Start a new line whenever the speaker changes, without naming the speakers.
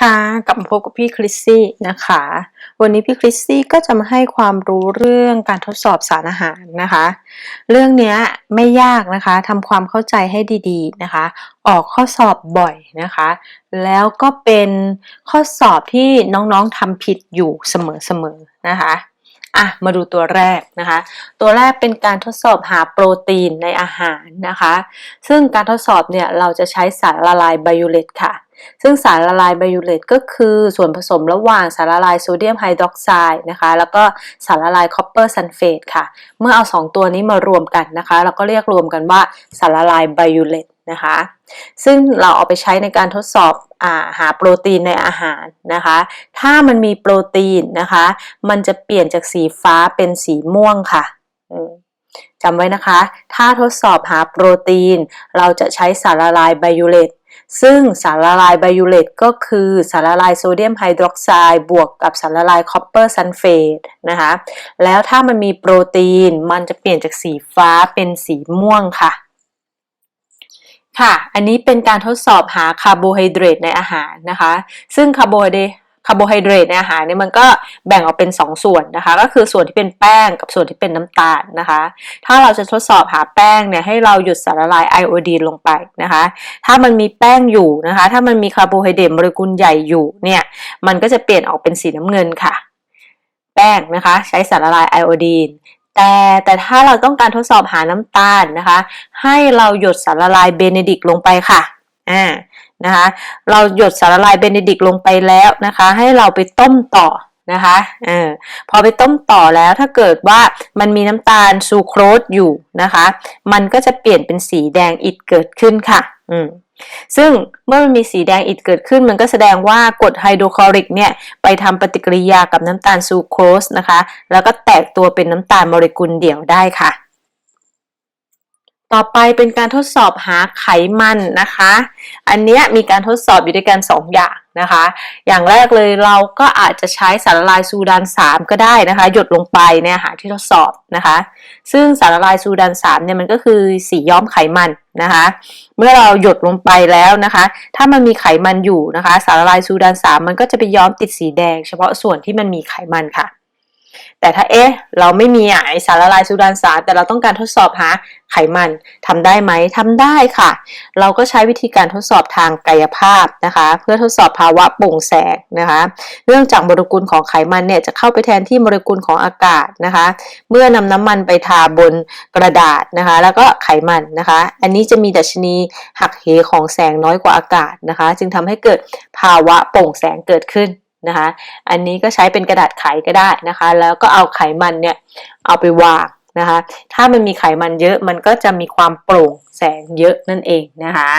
ค่ะกลับมาพบกับพี่คริสซี่นะคะ วันนี้พี่คริสซี่ก็จะมาให้ความรู้เรื่องการทดสอบสารอาหารนะคะ เรื่องนี้ไม่ยากนะคะทำความเข้าใจให้ดีๆนะคะ ออกข้อสอบบ่อยนะคะ แล้วก็เป็นข้อสอบที่น้องๆทำผิดอยู่เสมอๆนะคะอะมาดูตัวแรกนะคะ ตัวแรกเป็นการทดสอบหาโปรตีนในอาหารนะคะ ซึ่งการทดสอบเนี่ยเราจะใช้สารละลายไบโอเลตค่ะ ซึ่งสารละลายไบโอเลตก็คือส่วนผสมระหว่างสารละลายโซเดียมไฮดรอกไซด์นะคะแล้วก็สารละลายคอปเปอร์ซัลเฟตค่ะ เมื่อเอา 2 ตัวนี้มารวมกันนะคะเราก็เรียกรวมกันว่าสารละลายไบโอเลตนะคะซึ่งเราเอาไปใช้ในการทดสอบอาหาโปรตีนในอาหารนะคะ ถ้ามันมีโปรตีนนะคะ มันจะเปลี่ยนจากสีฟ้าเป็นสีม่วงค่ะจำไว้นะคะ ถ้าทดสอบหาโปรตีน เราจะใช้สารละลายไบโอเลต ซึ่งสารละลายไบยูเลตก็คือสารละลายโซเดียมไฮดรอกไซด์บวกกับสารละลายคอปเปอร์ซัลเฟตนะคะแล้วถ้ามันมีโปรตีนมันจะเปลี่ยนจากสีฟ้าเป็นสีม่วงค่ะค่ะ อันนี้เป็นการทดสอบหาคาร์โบไฮเดรตในอาหารนะคะ ซึ่งคาร์โบไฮเดรต คาร์โบไฮเดรตในอาหารเนี่ยมันก็แบ่งออกเป็น 2 ส่วนนะคะ ก็คือส่วนที่เป็นแป้งกับส่วนที่เป็นน้ำตาลนะคะ ถ้าเราจะทดสอบหาแป้งเนี่ยให้เราหยุดสารละลายไอโอดีนลงไปนะคะ ถ้ามันมีแป้งอยู่นะคะ ถ้ามันมีคาร์โบไฮเดรตโมเลกุลใหญ่อยู่เนี่ยมันก็จะเปลี่ยนออกเป็นสีน้ำเงินค่ะ แป้งนะคะ ใช้สารละลายไอโอดีนแต่แต่ถ้าเราต้องการทดสอบหาน้ำตาลนะคะ ให้เราหยดสารละลายเบเนดิกลงไปค่ะ อ่านะคะเราหยดสารละลายเบเนดิกลงไปแล้วนะคะ ให้เราไปต้มต่อนะคะเออพอไปต้มต่อแล้วถ้าเกิดว่ามันมีน้ำตาลซูโครสอยู่นะคะ มันก็จะเปลี่ยนเป็นสีแดงอิดเกิดขึ้นค่ะอืมซึ่งเมื่อมันมีสีแดงอิดเกิดขึ้น มันก็แสดงว่ากรดไฮโดรคลอริกเนี่ยไปทำปฏิกิริยากับน้ำตาลซูโครสนะคะ แล้วก็แตกตัวเป็นน้ำตาลโมเลกุลเดี่ยวได้ค่ะ ต่อไปเป็นการทดสอบหาไขมันนะคะ อันเนี้ยมีการทดสอบอยู่ด้วยกัน 2 อย่างนะคะ อย่างแรกเลยเราก็อาจจะใช้สารละลายซูดาน 3 ก็ได้นะคะ หยดลงไปในอาหารที่ทดสอบนะคะ ซึ่งสารละลายซูดาน 3 เนี่ยมันก็คือสีย้อมไขมันนะคะ เมื่อเราหยดลงไปแล้วนะคะ ถ้ามันมีไขมันอยู่นะคะ สารละลายซูดาน 3 มันก็จะไปย้อมติดสีแดง เฉพาะส่วนที่มันมีไขมันค่ะ แต่ถ้าเอ๊ะเราไม่มีไอสารละลายซูดานสาร แต่เราต้องการทดสอบหาไขมันทำได้ไหมทำได้ค่ะ เราก็ใช้วิธีการทดสอบทางกายภาพนะคะ เพื่อทดสอบภาวะโปร่งแสงนะคะ เนื่องจากโมเลกุลของไขมันเนี่ยจะเข้าไปแทนที่โมเลกุลของอากาศนะคะ เมื่อนำน้ำมันไปทาบนกระดาษนะคะ แล้วก็ไขมันนะคะ อันนี้จะมีดัชนีหักเหของแสงน้อยกว่าอากาศนะคะ จึงทำให้เกิดภาวะโปร่งแสงเกิดขึ้น นะคะ อันนี้ก็ใช้เป็นกระดาษไขก็ได้นะคะ แล้วก็เอาไขมันเนี่ยเอาไปวางนะคะ ถ้ามันมีไขมันเยอะมันก็จะมีความโปร่งแสงเยอะนั่นเองนะคะ